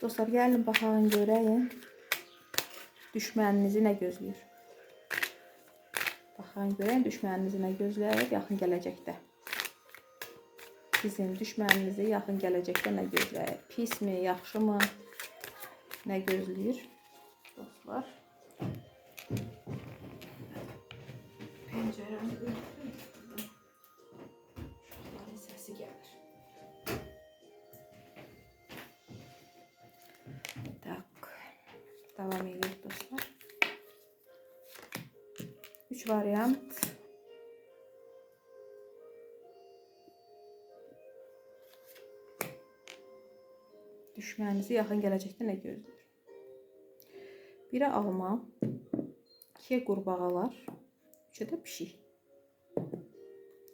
Dostlar gəlin baxalım görəyin. Düşməninizi nə gözləyir? Baxalım görəyin düşməninizi nə gözləyir yaxın gələcəkdə. Bizim düşməninizi yaxın gələcəkdə nə gözləyir? Pismi, yaxşımı? Nə gözləyir? Dostlar. Pəncərəni örtdüm. Devam ediyoruz dostlar. Üç varyant. Düşməninizi yaxın gələcəkdə nə gözləyir? Biri alma, ikiyə qurbağalar, üçə də pişik.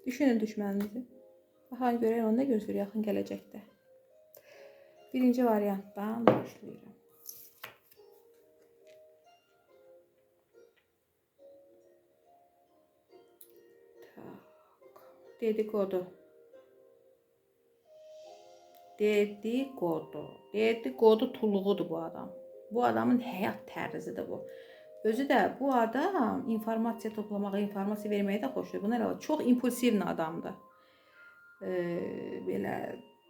Düşünün düşməninizi. Baxın görək onu nə gözləyir yaxın gələcəkdə. Birinci variantdan başlayıram. Dedikodu. Dedikodu. Dedikodu tuluğudur bu adam. Bu adamın həyat tərzidir bu. Özü də bu adam informasiya toplamağı, informasiya verməyi də xoşlayır. Buna elə çox impulsiv adamdır. Ee, belə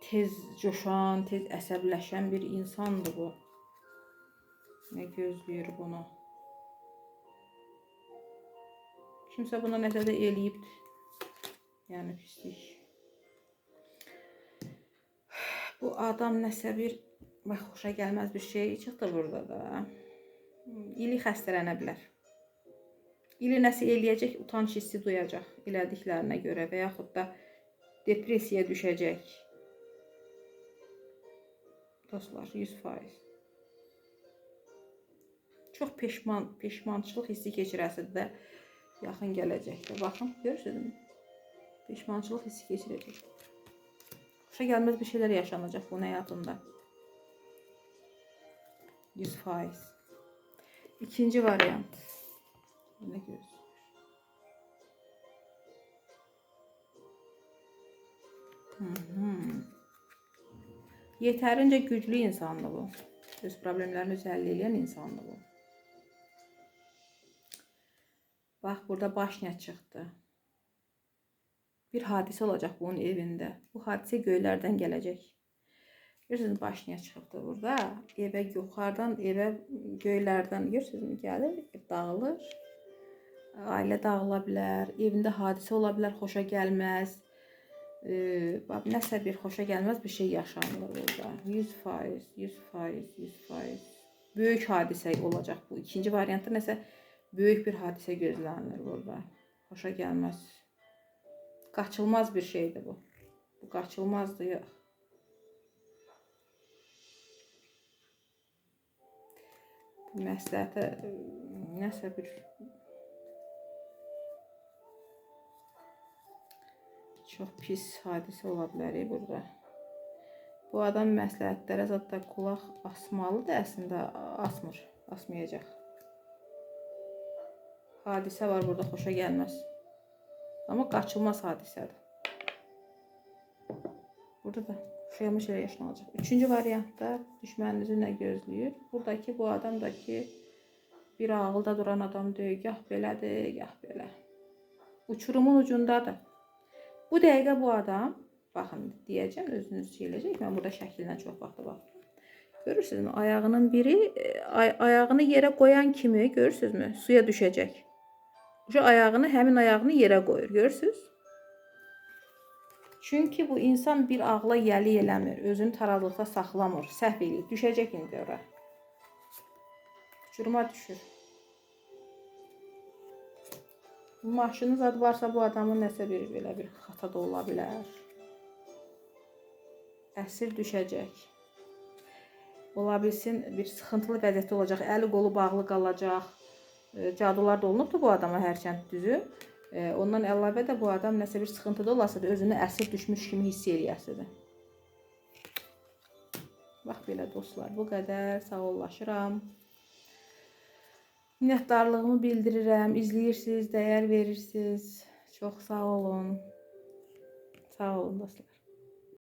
tez coşan, tez əsəbləşən bir insandır bu. Nə gözləyir bunu? Kimsə buna nəsə də eləyib. Yəni pislik. Bu adam nəsə bir bax xoşa gəlməz bir şey çıxdı burada da. İli xəstələnə bilər. İli nəsə eləyəcək, utanç hissi duyacaq elədiklərinə görə və yaxud da depressiyaya düşəcək. Dostlar, 100%. Çox peşman, peşmançılıq hissi keçirəsidir də yaxın gələcəkdə. Baxın, görürsünüzmü? Peşmançılıq hissi keçirəcək. Xoşa gəlməz bir şeylər yaşanacaq bunun həyatında. 100%. İkinci variant. Hı -hı. Yeterince güclü insandı bu. Öz problemlerini düzenleyen insandı bu. Bak burada başına çıktı. Bir hadise olacak bunun evinde. Bu hadise göylerden gelecek. Görürsünüz başına çıxıbdı burada. Evə yuxarıdan evə göylərdən görürsünüzmü gəlir, dağılır. Ailə dağıla bilər, evində hadisə ola bilər, xoşa gəlməz. Ee, bax, nəsə bir xoşa gəlməz bir şey yaşanır burada. 100%, 100%, 100%. Böyük hadisə olacaq bu. İkinci variantda nəsə böyük bir hadisə gözlənilir burada. Xoşa gəlməz. Qaçılmaz bir şeydir bu. Bu qaçılmazdır yox. məsləhətə e, nəsə bir çox pis hadisə ola bilər burada. Bu adam məsləhətlərə zətdə qulaq asmalıdır, əslində asmır, asmayacaq. Hadisə var burada, xoşa gəlməz. Amma qaçılmaz hadisədir. Burada da Xıyamış elə yaşanacaq. Üçüncü variantda düşməninizi nə gözləyir? Buradakı bu adam bir ağılda duran adam deyil. Gah belədir, gah belə. Uçurumun ucundadır. Bu dəqiqə bu adam, baxın deyəcəm, özünüz şeyləyəcək. Mən burada şəkildən çox vaxtı baxıram. Görürsünüzmü? Ayağının biri ay ayağını yerə qoyan kimi görürsünüzmü? Suya düşəcək. Şu ayağını həmin ayağını yerə qoyur. Görürsünüz? Çünki bu insan bir ağla yəli eləmir, özünü tarazlıqda saxlamır, səhv eləyir, düşəcək indi ora. Uçuruma düşür. Maşını zad varsa bu adamın nəsə bir belə bir xata da ola bilər. Əsir düşəcək. Ola bilsin bir sıxıntılı vəziyyətdə olacaq, əli qolu bağlı qalacaq. E, Cadular da olunubdu bu adama hərçənd düzü. E, ondan əlavə də bu adam nəsə bir sıxıntıda olasa da özünü əsir düşmüş kimi hiss eləyəsidir. Bax belə dostlar, bu qədər sağollaşıram. Minnətdarlığımı bildirirəm, izləyirsiniz, dəyər verirsiniz. Çox sağ olun. Sağ olun dostlar.